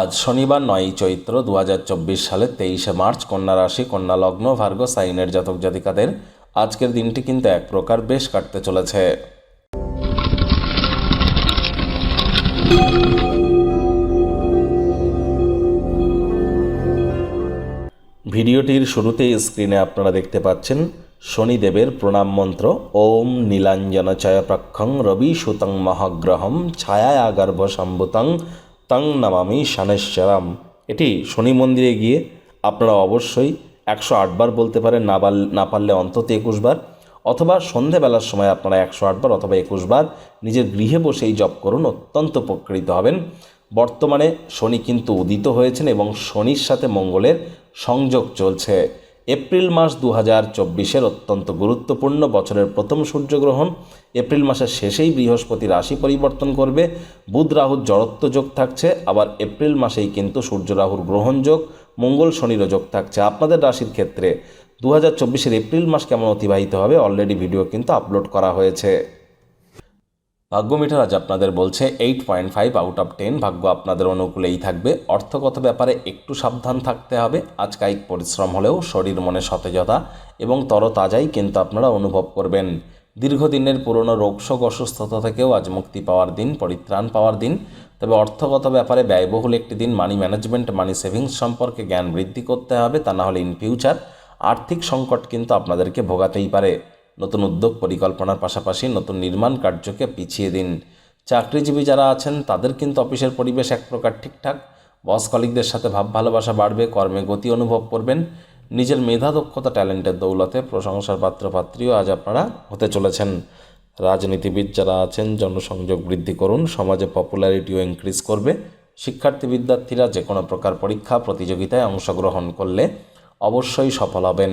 আজ শনিবার নয়ই চৈত্র দু সালে তেইশে মার্চ কন্যা রাশি, কন্যা লগ্ন ভার্গ সাইনের জাতক জাতিকাদের আজকের দিনটি কিন্তু এক প্রকার বেশ কাটতে চলেছে। ভিডিওটির শুরুতেই স্ক্রিনে আপনারা দেখতে পাচ্ছেন শনিদেবের প্রণাম মন্ত্র, ওম নীলাঞ্জন চয়প্রক্ষং রবি সুতং মহাগ্রহম ছায়া আগর্ভ সম্ভুতং তং নামামি শানেশ্বরম এটি শনি মন্দিরে গিয়ে আপনারা অবশ্যই একশো আটবার বলতে পারেন, না পারলে না পারলে অন্তত একুশবার অথবা সন্ধেবেলার সময় আপনারা একশো আটবার অথবা একুশবার নিজের গৃহে বসেই জপ করুন, অত্যন্ত উপকৃত হবেন। বর্তমানে শনি কিন্তু উদিত হয়েছেন এবং শনির সাথে মঙ্গলের সংযোগ চলছে। এপ্রিল মাস দু হাজার চব্বিশের অত্যন্ত গুরুত্বপূর্ণ বছরের প্রথম সূর্যগ্রহণ। এপ্রিল মাসের শেষেই বৃহস্পতি রাশি পরিবর্তন করবে। বুধ রাহুর জড়ত্ব যোগ থাকছে, আবার এপ্রিল মাসেই কিন্তু সূর্য রাহুর গ্রহণ যোগ, মঙ্গল শনিরও যোগ থাকছে। আপনাদের রাশির ক্ষেত্রে দু হাজার চব্বিশের এপ্রিল মাস কেমন অতিবাহিত হবে? অলরেডি ভিডিও কিন্তু আপলোড করা হয়েছে। ভাগ্যমিটার আজ আপনাদের বলছে eight point five out of ten ভাগ্য আপনাদের অনুকূলেই থাকবে। অর্থগত ব্যাপারে একটু সাবধান থাকতে হবে। আজ কায়িক পরিশ্রম হলেও শরীর মনে সতেজতা এবং তরতাজাই কিন্তু আপনারা অনুভব করবেন। দীর্ঘদিনের পুরনো রোগশোক অসুস্থতা থেকেও আজ মুক্তি পাওয়ার দিন, পরিত্রাণ পাওয়ার দিন। তবে অর্থগত ব্যাপারে ব্যয়বহুল একটি দিন মানি ম্যানেজমেন্ট মানি সেভিংস সম্পর্কে জ্ঞান বৃদ্ধি করতে হবে। তা না হলে ইন ফিউচার আর্থিক সংকট কিন্তু আপনাদেরকে ভোগাতেই পারে। নতুন উদ্যোগ পরিকল্পনার পাশাপাশি নতুন নির্মাণ কার্যকে পিছিয়ে দিন। চাকরিজীবী যারা আছেন, তাদের কিন্তু অফিসের পরিবেশ এক প্রকার ঠিকঠাক। বস কলিকদের সাথে ভাব ভালোবাসা বাড়বে, কর্মে গতি অনুভব করবেন। নিজের মেধা, দক্ষতা, ট্যালেন্টের দৌলতে প্রশংসার পাত্রপাত্রীও আজ আপনারা হতে চলেছেন। রাজনীতিবিদ যারা আছেন, জনসংযোগ বৃদ্ধি করুন, সমাজে পপুলারিটিও ইনক্রিজ করবে। শিক্ষার্থী, বিদ্যার্থীরা যে কোনো প্রকার পরীক্ষা, প্রতিযোগিতায় অংশগ্রহণ করলে অবশ্যই সফল হবেন।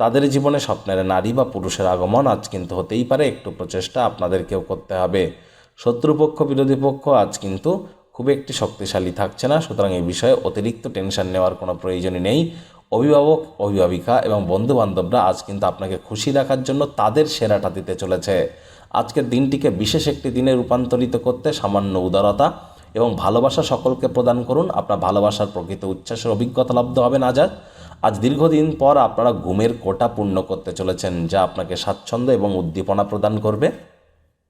তাদের জীবনে স্বপ্নের নারী বা পুরুষের আগমন আজ কিন্তু হতেই পারে, একটু প্রচেষ্টা আপনাদেরকেও করতে হবে। শত্রুপক্ষ, বিরোধী পক্ষ আজ কিন্তু খুব একটি শক্তিশালী থাকছে না, সুতরাং এই বিষয়ে অতিরিক্ত টেনশন নেওয়ার কোনো প্রয়োজনই নেই। অভিভাবক, অভিভাবিকা এবং বন্ধু বান্ধবরা আজ কিন্তু আপনাকে খুশি রাখার জন্য তাদের সেরাটা দিতে চলেছে। আজকের দিনটিকে বিশেষ একটি দিনে রূপান্তরিত করতে সামান্য উদারতা এবং ভালোবাসা সকলকে প্রদান করুন। আপনার ভালোবাসার প্রকৃত উচ্ছ্বাসের অভিজ্ঞতা লব্ধ হবেন আজাদ। আজ দীর্ঘদিন পর আপনারা ঘুমের কোটা পূর্ণ করতে চলেছেন, যা আপনাকে স্বাচ্ছন্দ্য এবং উদ্দীপনা প্রদান করবে।